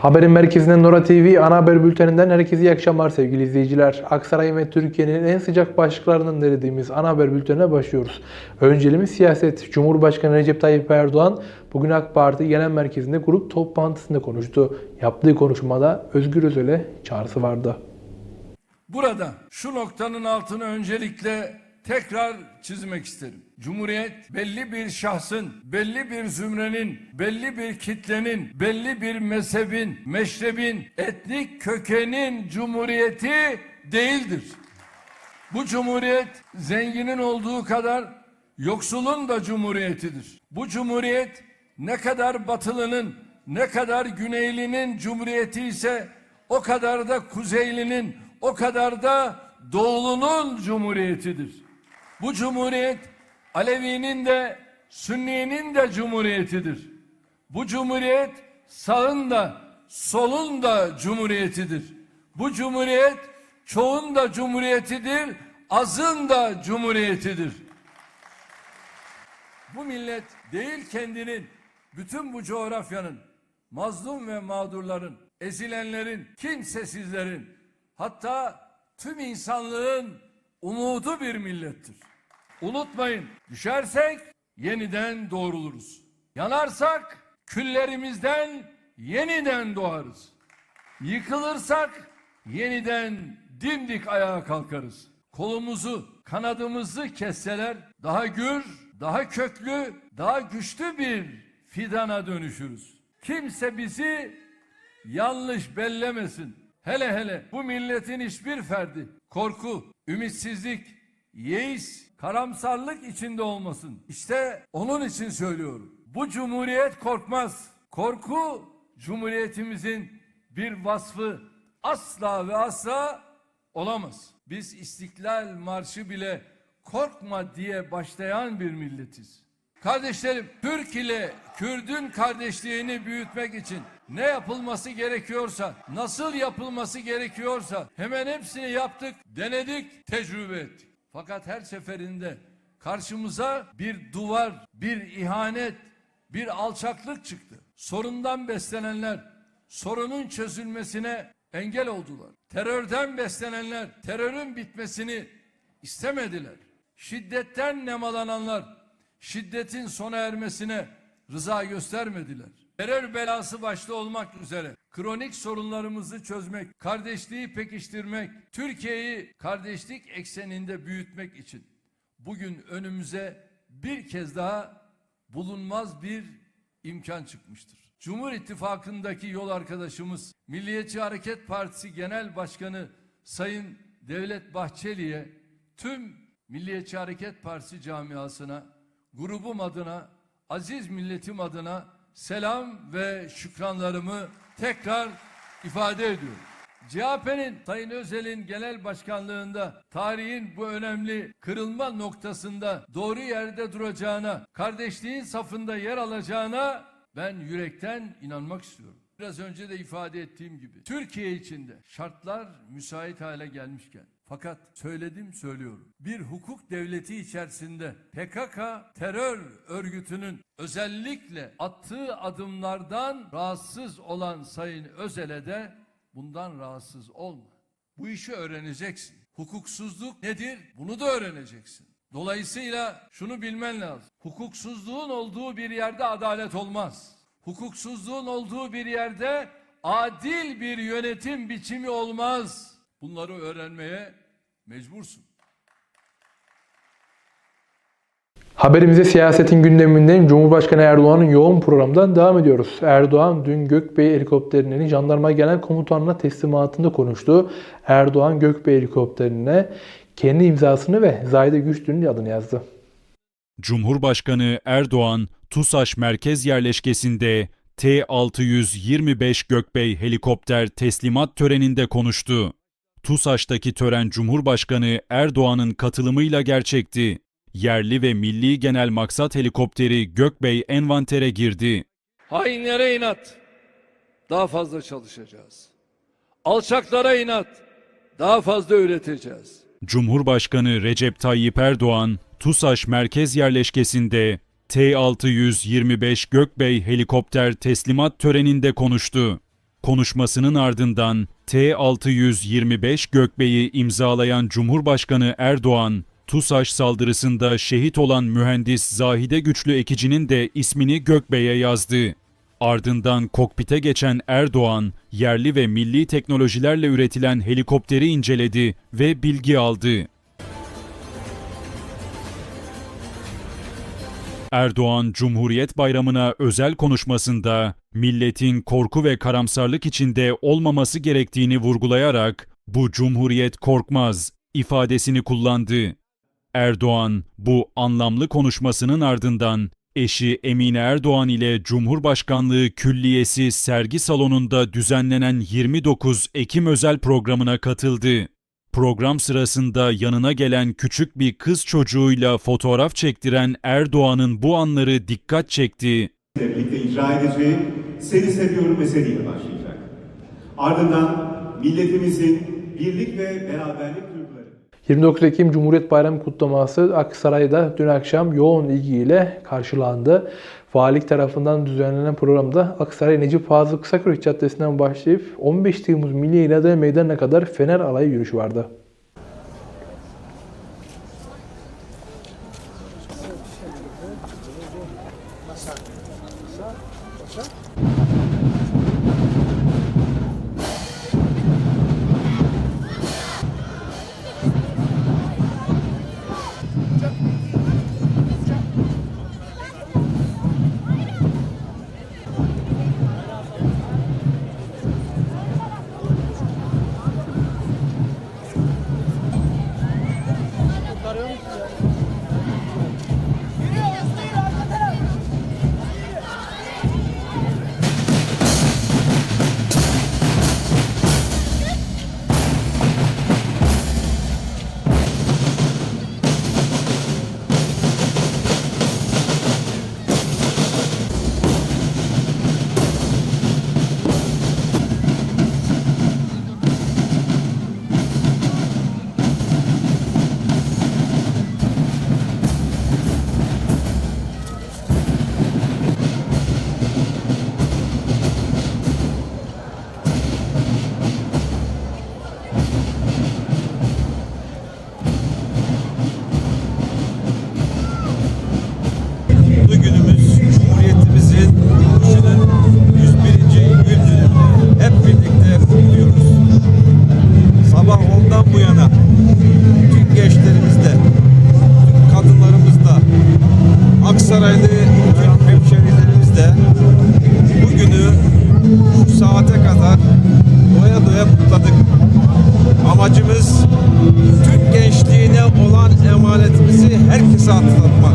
Haberin merkezinden Nora TV ana haber bülteninden herkese iyi akşamlar sevgili izleyiciler. Aksaray ve Türkiye'nin en sıcak başlıklarından derlediğimiz ana haber bültenine başlıyoruz. Önceliğimiz siyaset. Cumhurbaşkanı Recep Tayyip Erdoğan bugün AK Parti Genel Merkezi'nde grup toplantısında konuştu. Yaptığı konuşmada Özgür Özel'e çağrısı vardı. Burada şu noktanın altını öncelikle tekrar çizmek isterim. Cumhuriyet belli bir şahsın, belli bir zümrenin, belli bir kitlenin, belli bir mezhebin, meşrebin, etnik kökenin cumhuriyeti değildir. Bu cumhuriyet zenginin olduğu kadar yoksulun da cumhuriyetidir. Bu cumhuriyet ne kadar batılının, ne kadar güneylinin cumhuriyeti ise o kadar da kuzeylinin, o kadar da doğulunun cumhuriyetidir. Bu cumhuriyet Alevi'nin de Sünni'nin de cumhuriyetidir. Bu cumhuriyet sağın da solun da cumhuriyetidir. Bu cumhuriyet çoğun da cumhuriyetidir, azın da cumhuriyetidir. Bu millet değil kendinin, bütün bu coğrafyanın, mazlum ve mağdurların, ezilenlerin, kimsesizlerin, hatta tüm insanlığın umudu bir millettir. Unutmayın, düşersek yeniden doğruluruz. Yanarsak küllerimizden yeniden doğarız. Yıkılırsak yeniden dimdik ayağa kalkarız. Kolumuzu, kanadımızı kesseler daha gür, daha köklü, daha güçlü bir fidana dönüşürüz. Kimse bizi yanlış bellemesin. Hele hele bu milletin hiçbir ferdi korku, ümitsizlik, yeis, karamsarlık içinde olmasın. İşte onun için söylüyorum. Bu cumhuriyet korkmaz. Korku cumhuriyetimizin bir vasfı asla ve asla olamaz. Biz İstiklal Marşı bile korkma diye başlayan bir milletiz. Kardeşlerim, Türk ile Kürdün kardeşliğini büyütmek için ne yapılması gerekiyorsa, nasıl yapılması gerekiyorsa hemen hepsini yaptık, denedik, tecrübe ettik. Fakat her seferinde karşımıza bir duvar, bir ihanet, bir alçaklık çıktı. Sorundan beslenenler sorunun çözülmesine engel oldular. Terörden beslenenler terörün bitmesini istemediler. Şiddetten nemalananlar şiddetin sona ermesine rıza göstermediler. Terör belası başta olmak üzere kronik sorunlarımızı çözmek, kardeşliği pekiştirmek, Türkiye'yi kardeşlik ekseninde büyütmek için bugün önümüze bir kez daha bulunmaz bir imkan çıkmıştır. Cumhur İttifakı'ndaki yol arkadaşımız Milliyetçi Hareket Partisi Genel Başkanı Sayın Devlet Bahçeli'ye tüm Milliyetçi Hareket Partisi camiasına, grubum adına, aziz milletim adına selam ve şükranlarımı tekrar ifade ediyorum. CHP'nin Sayın Özel'in genel başkanlığında tarihin bu önemli kırılma noktasında doğru yerde duracağına, kardeşliğin safında yer alacağına ben yürekten inanmak istiyorum. Biraz önce de ifade ettiğim gibi Türkiye içinde şartlar müsait hale gelmişken fakat söyledim söylüyorum. Bir hukuk devleti içerisinde PKK terör örgütünün özellikle attığı adımlardan rahatsız olan Sayın Özel'e de bundan rahatsız olma. Bu işi öğreneceksin. Hukuksuzluk nedir? Bunu da öğreneceksin. Dolayısıyla şunu bilmen lazım. Hukuksuzluğun olduğu bir yerde adalet olmaz. Hukuksuzluğun olduğu bir yerde adil bir yönetim biçimi olmaz. Bunları öğrenmeye mecbursun. Haberimize siyasetin gündeminden Cumhurbaşkanı Erdoğan'ın yoğun programından devam ediyoruz. Erdoğan dün Gökbey helikopterinin jandarma genel komutanına teslimatında konuştu. Erdoğan Gökbey helikopterine kendi imzasını ve Zahide Güçlü'nün adını yazdı. Cumhurbaşkanı Erdoğan, TUSAŞ merkez yerleşkesinde T-625 Gökbey helikopter teslimat töreninde konuştu. TUSAŞ'taki tören Cumhurbaşkanı Erdoğan'ın katılımıyla gerçekti. Yerli ve milli genel maksat helikopteri Gökbey envantere girdi. Hainlere inat. Daha fazla çalışacağız. Alçaklara inat. Daha fazla üreteceğiz. Cumhurbaşkanı Recep Tayyip Erdoğan, TUSAŞ merkez yerleşkesinde T-625 Gökbey helikopter teslimat töreninde konuştu. Konuşmasının ardından T-625 Gökbey'i imzalayan Cumhurbaşkanı Erdoğan, TUSAŞ saldırısında şehit olan mühendis Zahide Güçlü Ekici'nin de ismini Gökbey'e yazdı. Ardından kokpite geçen Erdoğan, yerli ve milli teknolojilerle üretilen helikopteri inceledi ve bilgi aldı. Erdoğan Cumhuriyet Bayramı'na özel konuşmasında milletin korku ve karamsarlık içinde olmaması gerektiğini vurgulayarak bu cumhuriyet korkmaz ifadesini kullandı. Erdoğan bu anlamlı konuşmasının ardından eşi Emine Erdoğan ile Cumhurbaşkanlığı Külliyesi sergi salonunda düzenlenen 29 Ekim özel programına katıldı. Program sırasında yanına gelen küçük bir kız çocuğuyla fotoğraf çektiren Erdoğan'ın bu anları dikkat çekti. birlikte icra edeceği Seni Seviyorum meseleyle başlayacak. Ardından milletimizin birlik ve beraberlik 29 Ekim Cumhuriyet Bayramı kutlaması Aksaray'da dün akşam yoğun ilgiyle karşılandı. Valilik tarafından düzenlenen programda Aksaray Necip Fazıl Kısakürek Caddesi'nden başlayıp 15 Temmuz Milli İrade Meydanı'na kadar Fener Alayı yürüyüşü vardı. Herkese hatırlatmak.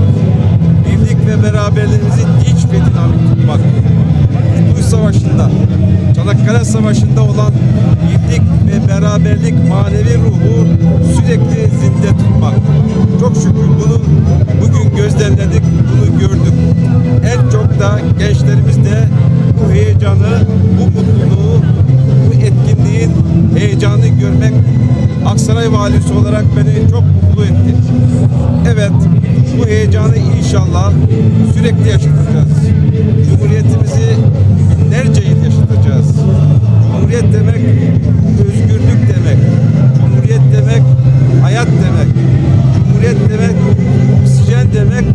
Birlik ve beraberliğimizi dinç ve dinamik tutmak. Kurtuluş Savaşı'nda, Çanakkale Savaşı'nda olan birlik ve beraberlik manevi ruhu sürekli zinde tutmak. Çok şükür bunu bugün gözlemledik, bunu gördük. En çok da gençlerimizde bu heyecanı, bu mutluluğu, bu etkinliğin heyecanını görmek Aksaray valisi olarak beni çok mutlu etti. Evet, bu heyecanı inşallah sürekli yaşatacağız. Cumhuriyetimizi binlerce yıl yaşatacağız. Cumhuriyet demek özgürlük demek. Cumhuriyet demek hayat demek. Cumhuriyet demek oksijen demek.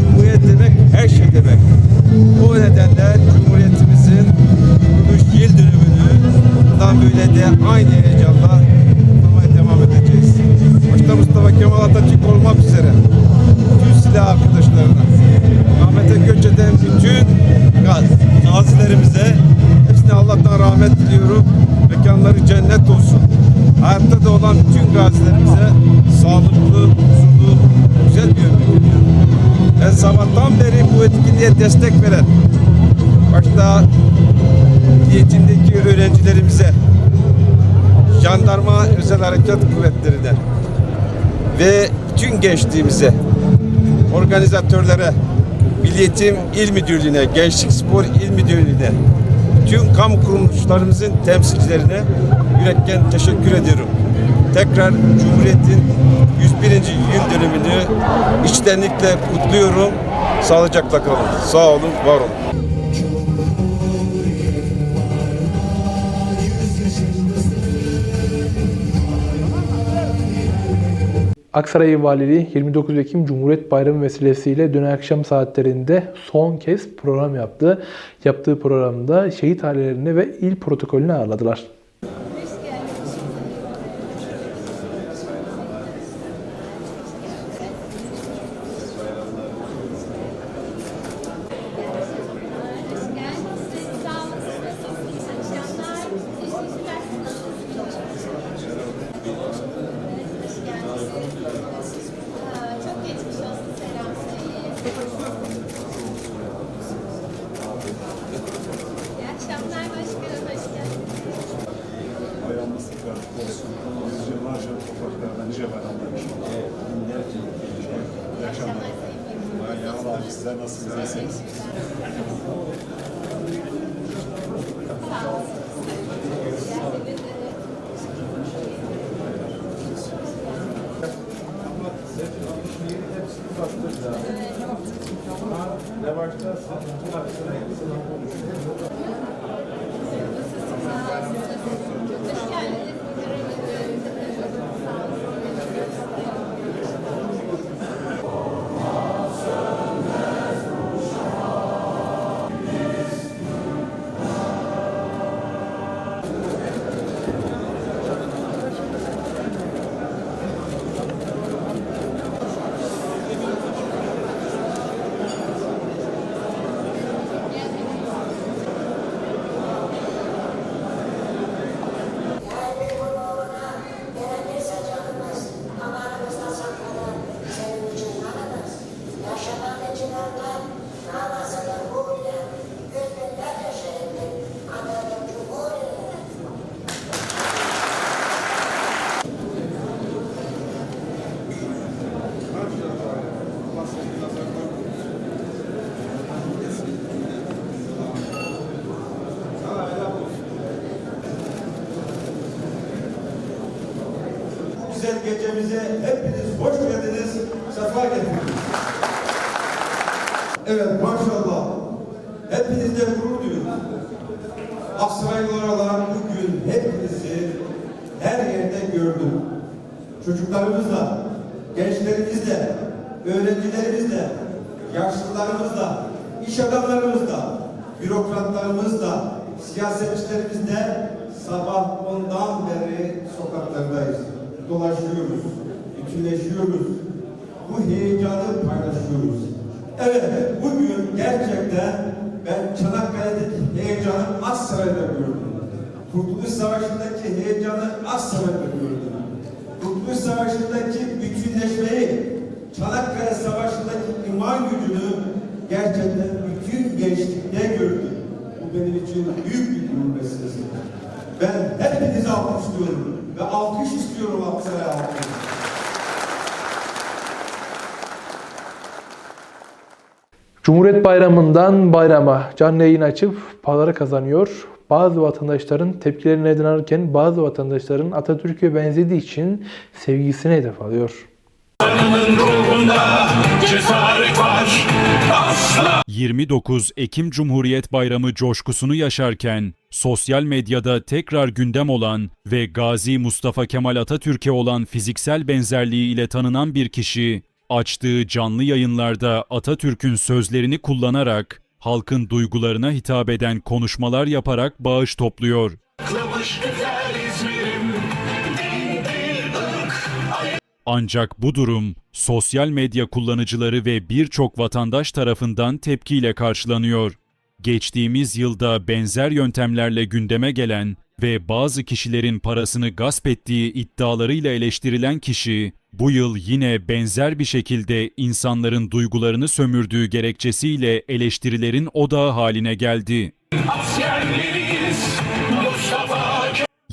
Cumhuriyet demek her şey demek. O nedenle Cumhuriyetimizin kuruluş yıl dönümünü bundan böyle de aynı heyecanla devam edeceğiz. Başta Mustafa Kemal Atatürk olmak üzere bütün silah arkadaşlarına, Ahmet göç eden bütün gaz, gazilerimize hepsine Allah'tan rahmet diliyorum. Mekanları cennet olsun. Hayatta da olan bütün gazilerimize sağlıklı, huzurlu, güzel bir ömür diliyorum. Ben sabahtan beri bu etkinliğe destek veren, başta niyetindeki öğrencilerimize, jandarma özel harekat kuvvetlerine ve bütün gençliğimize, organizatörlere, Milli Eğitim İl Müdürlüğü'ne, Gençlik Spor İl Müdürlüğü'ne, tüm kamu kuruluşlarımızın temsilcilerine yürekten teşekkür ediyorum. Tekrar Cumhuriyet'in 101. yıl dönümünü içtenlikle kutluyorum. Sağlıcakla kalın. Sağ olun, var olun. Aksaray Valiliği 29 Ekim Cumhuriyet Bayramı vesilesiyle dün akşam saatlerinde son kez program yaptı. Yaptığı programda şehit ailelerini ve il protokolünü ağırladılar. すいません。Güzel gecemize hepiniz hoş geldiniz, sefa getirdiniz. Evet maşallah. Hepinizle gurur duyuyoruz. Aksaraylılar olarak bugün hepinizi her yerde gördüm. Çocuklarımızla, gençlerimizle, öğrencilerimizle, yaşlılarımızla, iş adamlarımızla, bürokratlarımızla, siyasetçilerimizle sabah ondan beri sokaklardayız. Dolaşıyoruz, bütünleşiyoruz. Bu heyecanı paylaşıyoruz. Evet, bugün gerçekten ben Çanakkale'deki heyecanı Aksaray'da gördüm. Kurtuluş Savaşı'ndaki heyecanı Aksaray'da gördüm. Kurtuluş Savaşı'ndaki bütünleşmeyi, Çanakkale Savaşı'ndaki iman gücünü gerçekten bütün gençlikte gördüm. Bu benim için büyük bir gurur meselesi. Ben hepinizi alkışlıyorum ve alkış istiyorum Aksaray halkı. Cumhuriyet Bayramı'ndan bayrama canlı yayın açıp paraları kazanıyor. Bazı vatandaşların tepkilerini neden alırken bazı vatandaşların Atatürk'e benzediği için sevgisini hedef alıyor. 29 Ekim Cumhuriyet Bayramı coşkusunu yaşarken sosyal medyada tekrar gündem olan ve Gazi Mustafa Kemal Atatürk'e olan fiziksel benzerliği ile tanınan bir kişi açtığı canlı yayınlarda Atatürk'ün sözlerini kullanarak halkın duygularına hitap eden konuşmalar yaparak bağış topluyor. Ancak bu durum sosyal medya kullanıcıları ve birçok vatandaş tarafından tepkiyle karşılanıyor. Geçtiğimiz yılda benzer yöntemlerle gündeme gelen ve bazı kişilerin parasını gasp ettiği iddialarıyla eleştirilen kişi, bu yıl yine benzer bir şekilde insanların duygularını sömürdüğü gerekçesiyle eleştirilerin odağı haline geldi.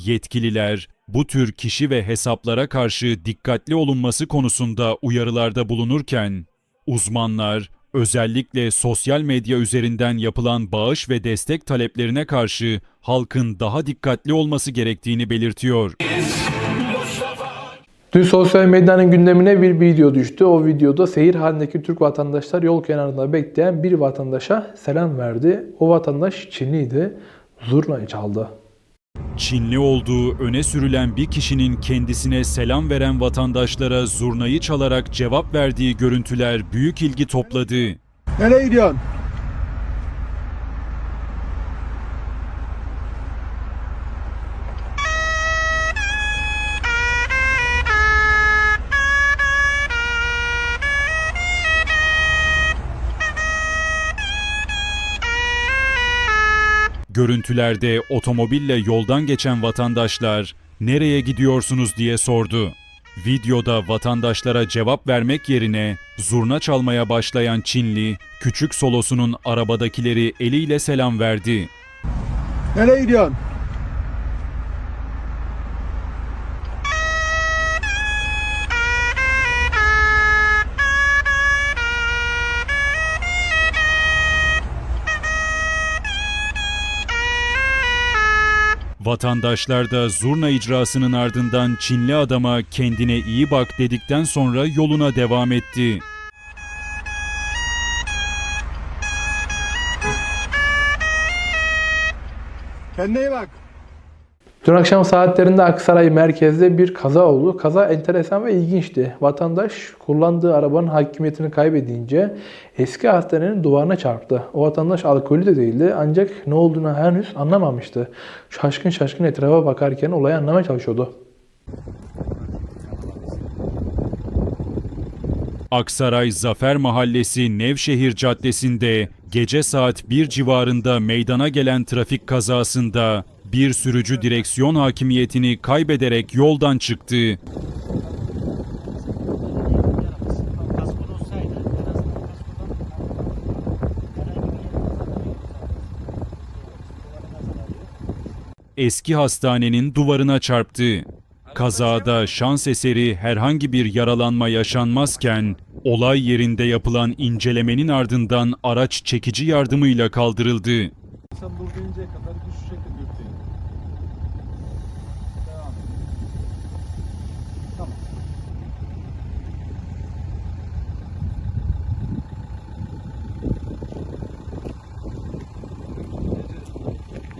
Yetkililer bu tür kişi ve hesaplara karşı dikkatli olunması konusunda uyarılarda bulunurken, uzmanlar özellikle sosyal medya üzerinden yapılan bağış ve destek taleplerine karşı halkın daha dikkatli olması gerektiğini belirtiyor. Dün sosyal medyanın gündemine bir video düştü. O videoda seyir halindeki Türk vatandaşlar yol kenarında bekleyen bir vatandaşa selam verdi. O vatandaş Çinliydi. Zurna çaldı. Çinli olduğu öne sürülen bir kişinin kendisine selam veren vatandaşlara zurnayı çalarak cevap verdiği görüntüler büyük ilgi topladı. Nereye gidiyorsun? Görüntülerde otomobille yoldan geçen vatandaşlar "Nereye gidiyorsunuz?" diye sordu. Videoda vatandaşlara cevap vermek yerine zurna çalmaya başlayan Çinli, küçük solosunun arabadakileri eliyle selam verdi. Nereye gidiyorsun? Vatandaşlar da zurna icrasının ardından Çinli adama kendine iyi bak dedikten sonra yoluna devam etti. Kendine iyi bak. Dün akşam saatlerinde Aksaray merkezde bir kaza oldu. Kaza enteresan ve ilginçti. Vatandaş kullandığı arabanın hakimiyetini kaybedince eski hastanenin duvarına çarptı. O vatandaş alkollü de değildi ancak ne olduğunu henüz anlamamıştı. Şaşkın şaşkın etrafa bakarken olayı anlamaya çalışıyordu. Aksaray Zafer Mahallesi Nevşehir Caddesi'nde gece saat 1 civarında meydana gelen trafik kazasında bir sürücü direksiyon hakimiyetini kaybederek yoldan çıktı. Eski hastanenin duvarına çarptı. Kazada şans eseri herhangi bir yaralanma yaşanmazken olay yerinde yapılan incelemenin ardından araç çekici yardımıyla kaldırıldı. Sen durduruncaya kadar götüreyim.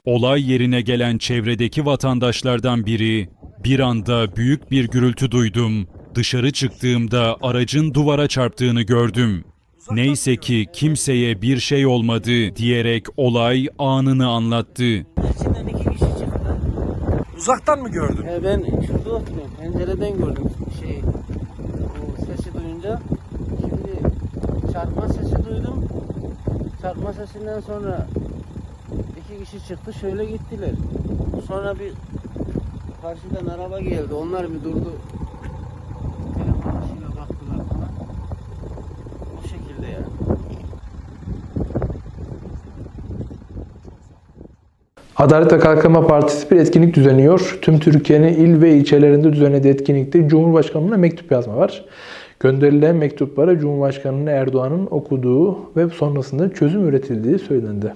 Olay yerine gelen çevredeki vatandaşlardan biri, bir anda büyük bir gürültü duydum. Dışarı çıktığımda aracın duvara çarptığını gördüm. Neyse ki kimseye bir şey olmadı diyerek olay anını anlattı. İçinden iki kişi çıktı. Uzaktan mı gördün? He ben şurada oturuyorum. Pencereden gördüm şey. O sesi duyunca. Şimdi çarpma sesi duydum. Çarpma sesinden sonra iki kişi çıktı şöyle gittiler. Sonra bir karşıdan araba geldi. Onlar bir durdu. Adalet ve Kalkınma Partisi bir etkinlik düzenliyor. Tüm Türkiye'nin il ve ilçelerinde düzenlediği etkinlikte Cumhurbaşkanı'na mektup yazma var. Gönderilen mektuplara Cumhurbaşkanı Erdoğan'ın okuduğu ve sonrasında çözüm üretildiği söylendi.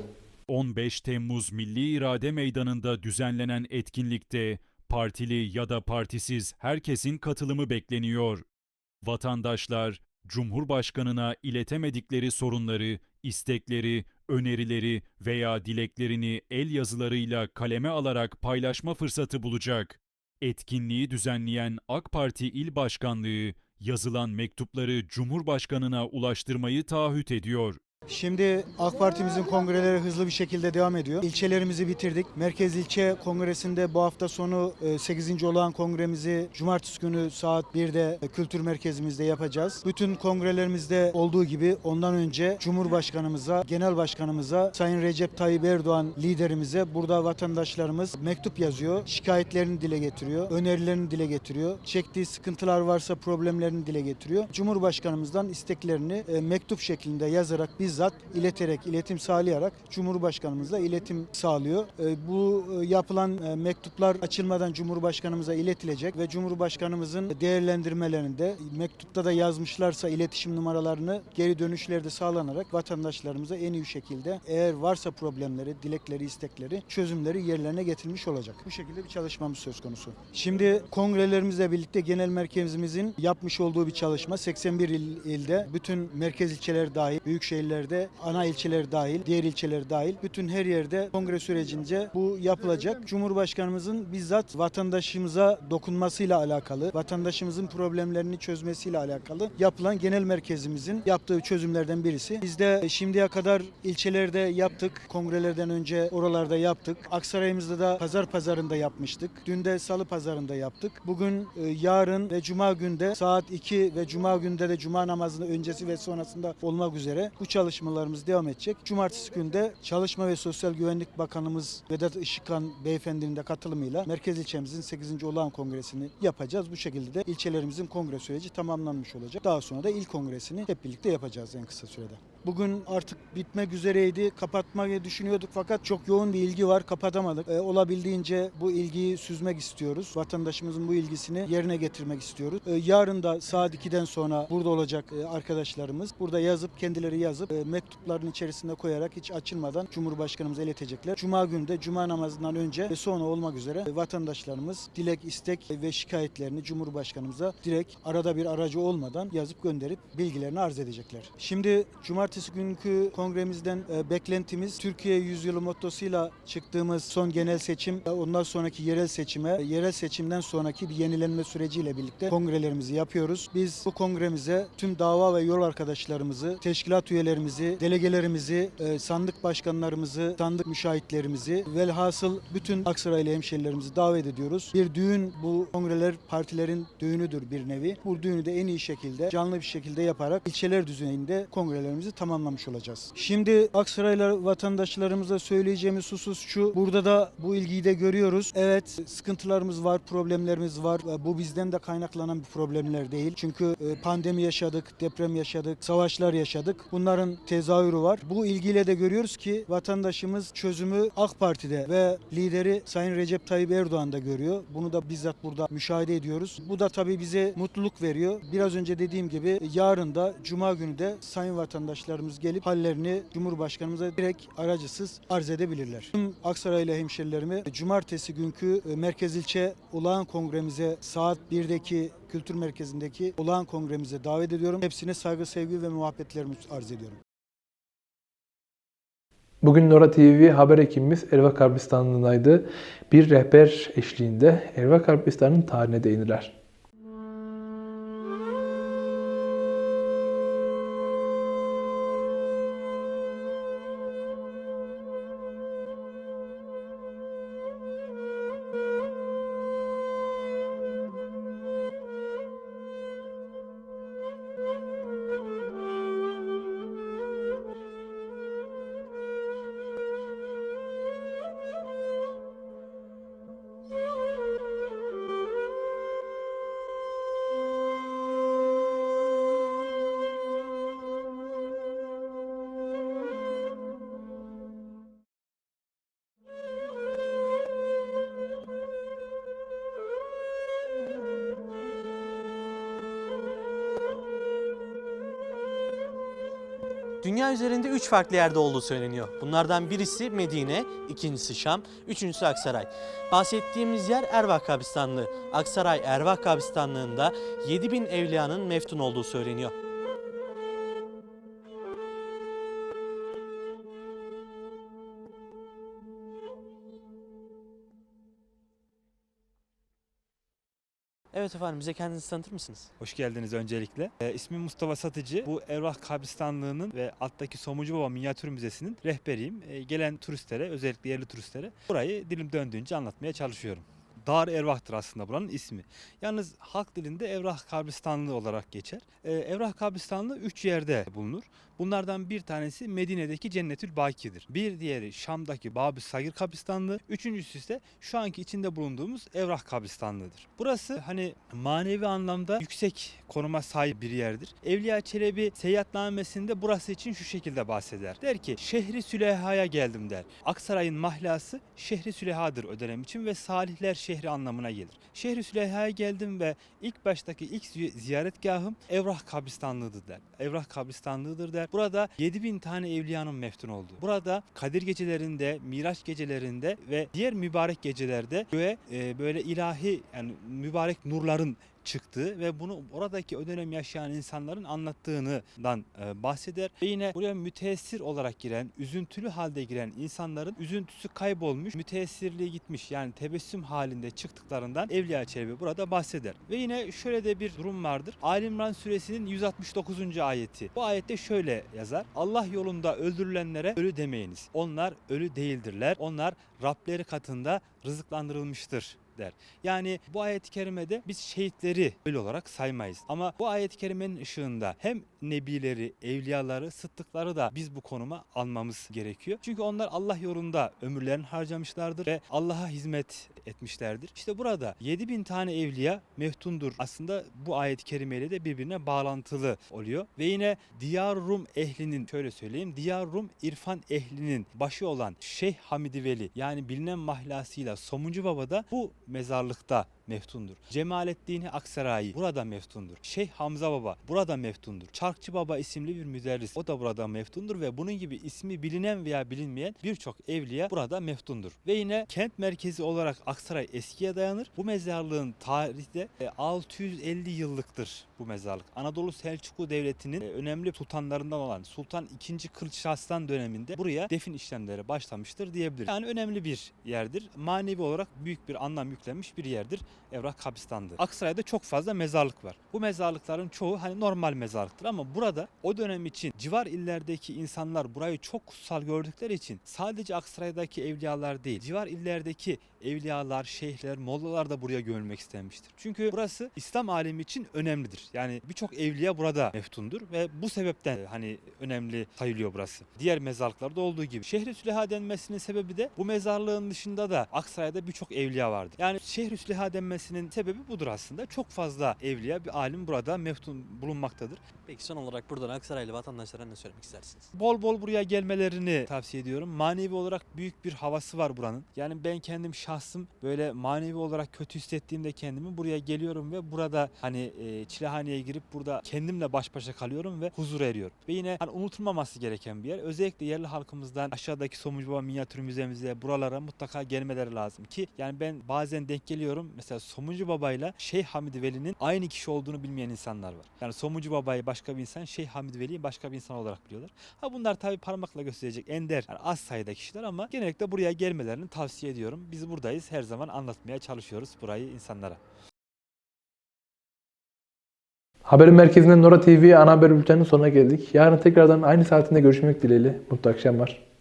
15 Temmuz Milli İrade Meydanı'nda düzenlenen etkinlikte partili ya da partisiz herkesin katılımı bekleniyor. Vatandaşlar Cumhurbaşkanına iletemedikleri sorunları, istekleri, önerileri veya dileklerini el yazılarıyla kaleme alarak paylaşma fırsatı bulacak. Etkinliği düzenleyen AK Parti İl Başkanlığı yazılan mektupları Cumhurbaşkanına ulaştırmayı taahhüt ediyor. Şimdi AK Partimizin kongreleri hızlı bir şekilde devam ediyor. İlçelerimizi bitirdik. Merkez İlçe Kongresi'nde bu hafta sonu 8. olan kongremizi cumartesi günü saat 1'de kültür merkezimizde yapacağız. Bütün kongrelerimizde olduğu gibi ondan önce Cumhurbaşkanımıza, Genel Başkanımıza, Sayın Recep Tayyip Erdoğan liderimize burada vatandaşlarımız mektup yazıyor. Şikayetlerini dile getiriyor, önerilerini dile getiriyor. Çektiği sıkıntılar varsa problemlerini dile getiriyor. Cumhurbaşkanımızdan isteklerini e, mektup şeklinde yazarak bizzat ileterek, iletim sağlayarak Cumhurbaşkanımızla iletim sağlıyor. E, Bu e, yapılan e, mektuplar açılmadan Cumhurbaşkanımıza iletilecek ve Cumhurbaşkanımızın değerlendirmelerinde mektupta da yazmışlarsa iletişim numaralarını geri dönüşlerde sağlanarak vatandaşlarımıza en iyi şekilde eğer varsa problemleri, dilekleri, istekleri, çözümleri yerlerine getirilmiş olacak. Bu şekilde bir çalışmamız söz konusu. Şimdi kongrelerimizle birlikte genel merkezimizin yapmış olduğu bir çalışma 81 il, ilde bütün merkez ilçeler dahil büyük şehirler ilçelerde, ana ilçeler dahil, diğer ilçeler dahil bütün her yerde kongre sürecince bu yapılacak. Cumhurbaşkanımızın bizzat vatandaşımıza dokunmasıyla alakalı, vatandaşımızın problemlerini çözmesiyle alakalı yapılan genel merkezimizin yaptığı çözümlerden birisi. Biz de şimdiye kadar ilçelerde yaptık, kongrelerden önce oralarda yaptık. Aksaray'ımızda da pazar pazarında yapmıştık. Dün de salı pazarında yaptık. Bugün, e, yarın ve cuma günde saat 2 ve cuma günde de cuma namazının öncesi ve sonrasında olmak üzere bu çalışmalarımız devam edecek. Cumartesi günde Çalışma ve Sosyal Güvenlik Bakanımız Vedat Işıkhan beyefendinin de katılımıyla Merkez ilçemizin 8. olağan kongresini yapacağız. Bu şekilde de ilçelerimizin kongre süreci tamamlanmış olacak. Daha sonra da il kongresini hep birlikte yapacağız en kısa sürede. Bugün artık bitmek üzereydi. Kapatmayı düşünüyorduk fakat çok yoğun bir ilgi var. Kapatamadık. Ee, olabildiğince bu ilgiyi süzmek istiyoruz. Vatandaşımızın bu ilgisini yerine getirmek istiyoruz. Ee, yarın da saat 2'den sonra burada olacak e, arkadaşlarımız. Burada yazıp kendileri yazıp e, mektupların içerisine koyarak hiç açılmadan Cumhurbaşkanımıza iletecekler. Cuma günü de cuma namazından önce ve sonra olmak üzere e, vatandaşlarımız dilek, istek ve şikayetlerini Cumhurbaşkanımıza direkt arada bir aracı olmadan yazıp gönderip bilgilerini arz edecekler. Şimdi cumartesi günkü kongremizden e, beklentimiz Türkiye Yüzyılı mottosuyla çıktığımız son genel seçim, ondan sonraki yerel seçime, yerel seçimden sonraki bir yenilenme süreciyle birlikte kongrelerimizi yapıyoruz. Biz bu kongremize tüm dava ve yol arkadaşlarımızı, teşkilat üyelerimizi, delegelerimizi, e, sandık başkanlarımızı, sandık müşahitlerimizi, velhasıl bütün Aksaraylı hemşerilerimizi davet ediyoruz. Bir düğün bu kongreler partilerin düğünüdür bir nevi. Bu düğünü de en iyi şekilde, canlı bir şekilde yaparak ilçeler düzeyinde kongrelerimizi tamamlamış olacağız. Şimdi Aksaraylı vatandaşlarımıza söyleyeceğimiz husus şu. Burada da bu ilgiyi de görüyoruz. Evet sıkıntılarımız var, problemlerimiz var. Bu bizden de kaynaklanan bir problemler değil. Çünkü e, pandemi yaşadık, deprem yaşadık, savaşlar yaşadık. Bunların tezahürü var. Bu ilgiyle de görüyoruz ki vatandaşımız çözümü AK Parti'de ve lideri Sayın Recep Tayyip Erdoğan'da görüyor. Bunu da bizzat burada müşahede ediyoruz. Bu da tabii bize mutluluk veriyor. Biraz önce dediğim gibi yarın da Cuma günü de sayın vatandaşlarımız gelip hallerini Cumhurbaşkanımıza direkt aracısız arz edebilirler. Tüm Aksaraylı hemşerilerimi Cumartesi günkü e, Merkez İlçe Olağan Kongremize saat 1'deki Kültür Merkezi'ndeki olağan kongremize davet ediyorum. Hepsine saygı, sevgi ve muhabbetlerimi arz ediyorum. Bugün Nora TV haber ekibimiz Erva Karpistanlı'daydı. Bir rehber eşliğinde Erva Karpistan'ın tarihine değinirler. Dünya üzerinde üç farklı yerde olduğu söyleniyor. Bunlardan birisi Medine, ikincisi Şam, üçüncüsü Aksaray. Bahsettiğimiz yer Ervah Kabristanlığı. Aksaray Ervah Kabristanlığı'nda 7000 evliyanın meftun olduğu söyleniyor. Evet efendim bize kendinizi tanıtır mısınız? Hoş geldiniz öncelikle. Ee, ismim Mustafa Satıcı. Bu Ervah Kabristanlığı'nın ve alttaki Somucu Baba Minyatür Müzesi'nin rehberiyim. Ee, gelen turistlere, özellikle yerli turistlere burayı dilim döndüğünce anlatmaya çalışıyorum. Dar Ervah'tır aslında buranın ismi. Yalnız halk dilinde Evrah Kabristanlığı olarak geçer. Ee, Evrah Kabristanlığı üç yerde bulunur. Bunlardan bir tanesi Medine'deki Cennetül Baki'dir. Bir diğeri Şam'daki Bab-ı Sagir Kabristanlığı. Üçüncüsü ise şu anki içinde bulunduğumuz Evrah Kabristanlığı'dır. Burası hani manevi anlamda yüksek konuma sahip bir yerdir. Evliya Çelebi seyahatnamesinde burası için şu şekilde bahseder. Der ki şehri Süleyha'ya geldim der. Aksaray'ın mahlası şehri Süleyha'dır o dönem için ve salihler şehri anlamına gelir. Şehri Süleyha'ya geldim ve ilk baştaki ilk zi- ziyaretgahım Evrah Kabristanlığı'dır der. Evrah Kabristanlığı'dır der. Burada 7000 tane evliyanın meftun olduğu. Burada Kadir gecelerinde, Miraç gecelerinde ve diğer mübarek gecelerde göğe e, böyle ilahi yani mübarek nurların çıktığı ve bunu oradaki o dönem yaşayan insanların anlattığından e, bahseder. Ve yine buraya müteessir olarak giren, üzüntülü halde giren insanların üzüntüsü kaybolmuş, müteessirliği gitmiş. Yani tebessüm halinde çıktıklarından Evliya Çelebi burada bahseder. Ve yine şöyle de bir durum vardır. Ali İmran suresinin 169. ayeti. Bu ayette şöyle yazar. Allah yolunda öldürülenlere ölü demeyiniz. Onlar ölü değildirler. Onlar Rableri katında rızıklandırılmıştır der. Yani bu ayet-i kerimede biz şehitleri ölü olarak saymayız. Ama bu ayet-i kerimenin ışığında hem nebileri, evliyaları, sıddıkları da biz bu konuma almamız gerekiyor. Çünkü onlar Allah yolunda ömürlerini harcamışlardır ve Allah'a hizmet etmişlerdir. İşte burada 7000 tane evliya meftundur. Aslında bu ayet-i kerimeyle de birbirine bağlantılı oluyor. Ve yine Diyar Rum ehlinin şöyle söyleyeyim. Diyar Rum irfan ehlinin başı olan Şeyh Hamidi Veli yani bilinen mahlasıyla Somuncu Baba da bu mezarlıkta meftundur. Cemalettin Aksaray burada meftundur. Şeyh Hamza Baba burada meftundur. Çarkçı Baba isimli bir müderris o da burada meftundur ve bunun gibi ismi bilinen veya bilinmeyen birçok evliya burada meftundur. Ve yine kent merkezi olarak Aksaray eskiye dayanır. Bu mezarlığın tarihte e, 650 yıllıktır bu mezarlık. Anadolu Selçuklu Devleti'nin e, önemli sultanlarından olan Sultan II. Kılıç Arslan döneminde buraya defin işlemleri başlamıştır diyebiliriz. Yani önemli bir yerdir. Manevi olarak büyük bir anlam yüklenmiş bir yerdir. Evrak kabristanlığı. Aksaray'da çok fazla mezarlık var. Bu mezarlıkların çoğu hani normal mezarlıktır ama burada o dönem için civar illerdeki insanlar burayı çok kutsal gördükleri için sadece Aksaray'daki evliyalar değil, civar illerdeki evliyalar, şeyhler, mollalar da buraya gömülmek istenmiştir. Çünkü burası İslam alemi için önemlidir. Yani birçok evliya burada meftundur ve bu sebepten e, hani önemli sayılıyor burası. Diğer mezarlıklarda olduğu gibi. Şehri Süleha denmesinin sebebi de bu mezarlığın dışında da Aksaray'da birçok evliya vardı. Yani Şehri Süleha denmesinin sebebi budur aslında. Çok fazla evliya, bir alim burada meftun bulunmaktadır. Peki son olarak buradan Aksaraylı vatandaşlara ne söylemek istersiniz? Bol bol buraya gelmelerini tavsiye ediyorum. Manevi olarak büyük bir havası var buranın. Yani ben kendim şahsım böyle manevi olarak kötü hissettiğimde kendimi buraya geliyorum ve burada hani e, çilehaneye girip burada kendimle baş başa kalıyorum ve huzur eriyorum. Ve yine hani unutulmaması gereken bir yer. Özellikle yerli halkımızdan aşağıdaki Somuncu Baba Minyatür Müzemize buralara mutlaka gelmeleri lazım ki yani ben bazen denk geliyorum mesela Somuncu Baba'yla Şeyh Hamidi Veli'nin aynı kişi olduğunu bilmeyen insanlar var. Yani Somuncu Baba'yı başka bir insan, Şeyh Hamid Veli'yi başka bir insan olarak biliyorlar. Ha bunlar tabii parmakla gösterecek ender, yani az sayıda kişiler ama genellikle buraya gelmelerini tavsiye ediyorum. Biz buradayız, her zaman anlatmaya çalışıyoruz burayı insanlara. Haberin merkezinden Nora TV ana haber bülteninin sonuna geldik. Yarın tekrardan aynı saatinde görüşmek dileğiyle. Mutlu akşamlar.